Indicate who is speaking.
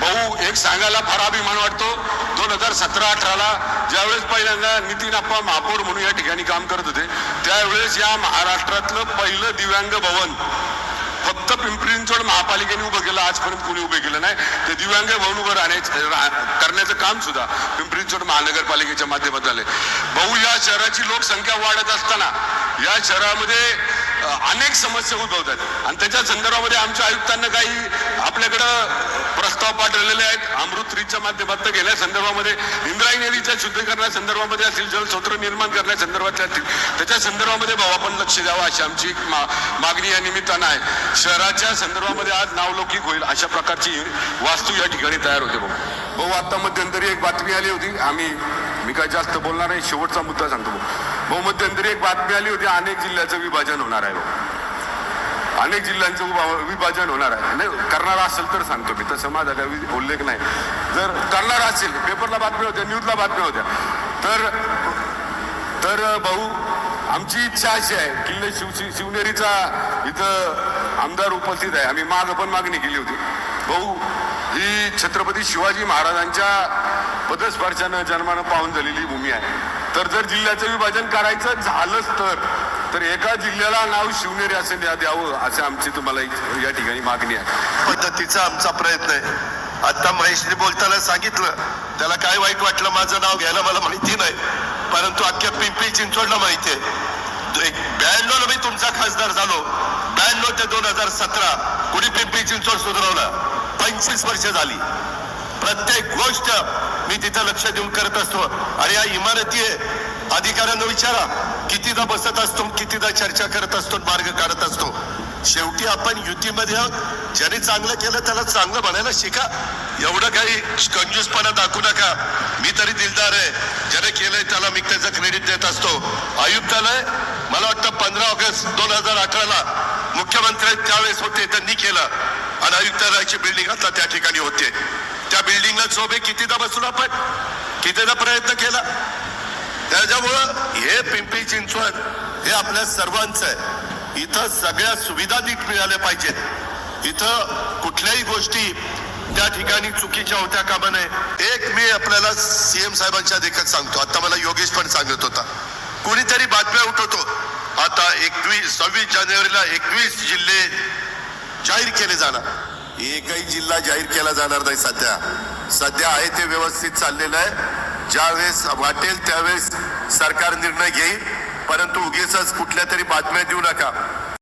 Speaker 1: भाऊ एक सांगायला फार अभिमान वाटतो. दोन हजार सतरा अठराला ज्यावेळेस पहिल्यांदा नितीन आप्पा महापौर म्हणून या ठिकाणी काम करत होते त्यावेळेस या महाराष्ट्रातलं पहिलं दिव्यांग भवन फक्त पिंपरी चिंचवड महापालिकेने उभं केलं आजपर्यंत कोणी उभे केलं नाही. ते दिव्यांग भवन उभं राहण्याचं रा- करण्याचं काम सुद्धा पिंपरी चिंचवड महानगरपालिकेच्या माध्यमात झाले भाऊ या शहराची लोकसंख्या वाढत असताना या शहरामध्ये अनेक समस्या उद्भवतात. आणि त्याच्या संदर्भामध्ये आमच्या आयुक्तांना काही आपल्याकडं प्रस्ताव पाठवलेले आहेत. अमृत रीच्या माध्यमातून गेल्या संदर्भामध्ये इंद्राई नदीच्या शुद्धीकरणा संदर्भामध्ये असतील जलस्रोत निर्माण करण्या संदर्भातल्या असतील. त्याच्या संदर्भामध्ये भाऊ आपण लक्ष द्यावं अशी आमची एक मा- मागणी या निमित्तानं आहे. शहराच्या संदर्भामध्ये आज नावलौकिक होईल अशा प्रकारची वास्तू या ठिकाणी तयार होते भाऊ. भाऊ आता मध्यंतरी एक बातमी आली होती. आम्ही मी काय जास्त बोलणार नाही शेवटचा मुद्दा सांगतो भाऊ. भाऊ मध्यंतरी एक बातमी आली होती अनेक जिल्ह्याचं विभाजन होणार आहे भाऊ. अनेक जिल्ह्यांचं विभाजन होणार आहे. नाही करणार असेल तर सांगतो मी. तसं माझा काही उल्लेख नाही. जर करणार असेल पेपरला बातम्या होत्या न्यूजला बातम्या होत्या तर तर भाऊ आमची इच्छा अशी आहे. किल्ले शिव- शिवनेरीचा इथं आमदार उपस्थित आहे. आम्ही माग पण मागणी केली होती. भाऊ ही छत्रपती शिवाजी महाराजांच्या पदस्पर्शानं जन्मानं पाहून झालेली भूमी आहे. तर जर जिल्ह्याचं विभाजन करायचं झालंच तर तर एका जिल्ह्याला नाव शिवनेरी असं द्या- द्यावं असं आमची तुम्हाला या ठिकाणी मागणी आहे.
Speaker 2: पद्धतीचा आमचा प्रयत्न आहे. आता महेशने बोलताना सांगितलं. त्याला काय वाईट वाटलं माझं नाव घ्यायला मला माहिती नाही. परंतु अख्ख्या पिंपरी चिंचवडला माहिती आहे. एक ब्याण्णवला मी तुमचा खासदार झालो. ब्याण्णव ते दोन हजार सतरा कुणी पिंपरी चिंचवड सुधारवलं? पंचवीस वर्ष झाली. प्रत्येक गोष्ट मी तिथं लक्ष देऊन करत असतो. आणि या इमारती आहे. अधिकाऱ्यांना विचारा. कितीदा बसत असतो कितीदा चर्चा करत असतो मार्ग काढत असतो. शेवटी आपण युतीमध्ये आहोत. ज्याने चांगलं केलं त्याला चांगलं म्हणायला शिका. एवढं काही कंजूसपणा दाखवू नका. मी तरी दिलदार आहे. ज्याने केलंय त्याला मी त्याचं क्रेडिट देत असतो. आयुक्तालय मला वाटतं पंधरा ऑगस्ट दोन हजार अठराला मुख्यमंत्री त्यावेळेस होते त्यांनी केलं. आणि आयुक्तालयाची बिल्डिंग आता त्या ठिकाणी होते. त्या बिल्डिंगला झोबे कितीदा बसून आपण? कितीदा प्रयत्न केला? त्याच्यामुळं हे पिंपरी चिंचवड हे आपल्या सर्वांचं आहे. इथं सगळ्या सुविधा नीट मिळाल्या पाहिजेत. इथं कुठल्याही गोष्टी त्या ठिकाणी चुकीच्या होत्या कामा नये एक मी आपल्याला सीएम साहेबांच्या देखत सांगतो. आता मला योगेश पण सांगत होता. कुणीतरी बातम्या उठवतो. आता एकवीस सव्वीस जानेवारीला एकवीस जिल्हे जाहीर केले जाणार. एकही जिल्हा जाहीर केला जाणार नाही सध्या. सध्या आहे ते व्यवस्थित चाललेलं आहे. ज्यावेळेस वाटेल त्यावेळेस सरकार निर्णय घेईल. परंतु उगीच कुठल्या तरी बातम्या देऊ नका.